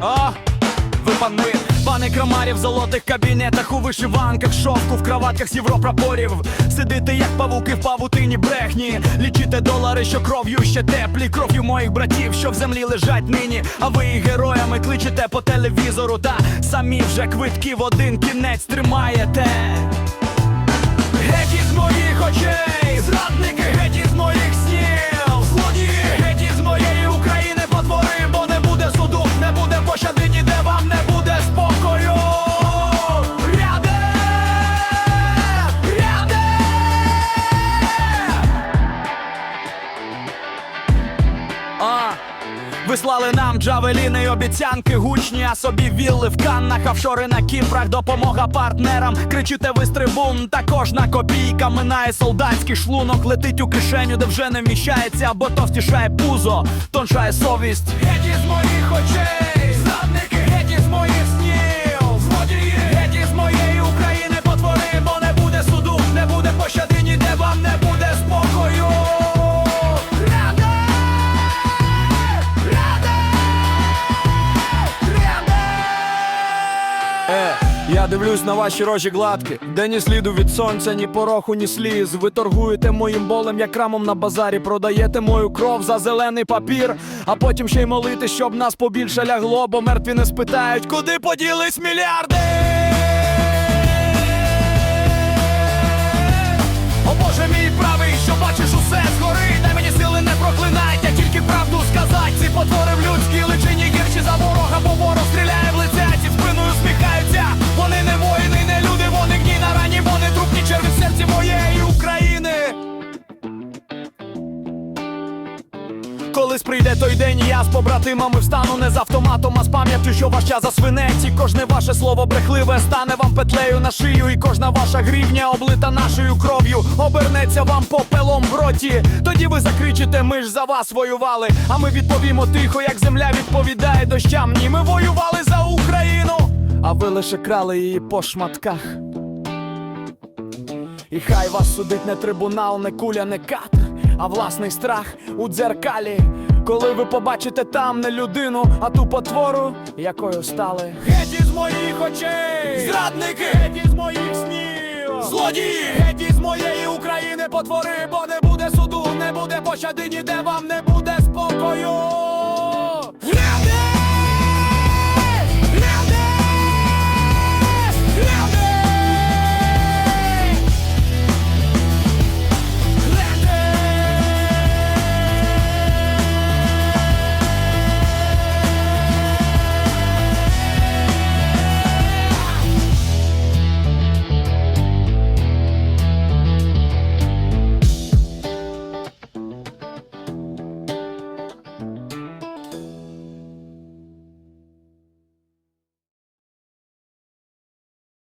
А, ви пани, пани крамарі в золотих кабінетах у вишиванках, шовку в кроватках з європрапорів. Сидите, як павуки в павутині брехні. Лічите долари, що кров'ю ще теплі, кров'ю моїх братів, що в землі лежать нині. А ви їх героями кличете по телевізору. Та самі вже квитки в один кінець тримаєте. Геть із моїх очей, зрадники, геть ви слали нам джавеліни й обіцянки гучні, а собі вілли в каннах, офшори на кіпрах, допомога партнерам. Кричите ви з трибун, та кожна копійка минає солдатський шлунок, летить у кишеню, де вже не вміщається, бо то втішає пузо, тоншає совість. Геть із моїх очей, зрадники, Е, я дивлюсь на ваші рожі гладки, де ні сліду від сонця, ні пороху, ні сліз. Ви торгуєте моїм болем, як рамом на базарі, продаєте мою кров за зелений папір, а потім ще й молити, щоб нас побільше лягло, бо мертві не спитають, куди поділись мільярди. Колись прийде той день, я з побратимами встану не з автоматом, а з пам'яттю, що ваш час за свинець І кожне ваше слово брехливе стане вам петлею на шию, і кожна ваша грівня облита нашою кров'ю, обернеться вам попелом в роті. Тоді ви закричите, ми ж за вас воювали. А ми відповімо тихо, як земля відповідає дощам. Ні, ми воювали за Україну, а ви лише крали її по шматках. І хай вас судить не трибунал, не куля, не катер, а власний страх у дзеркалі. Коли ви побачите там не людину, а ту потвору, якою стали. Геть із моїх очей! Зрадники! Геть із моїх снів! Злодії! Геть із моєї України потвори, бо не буде суду, не буде пощади, ніде вам не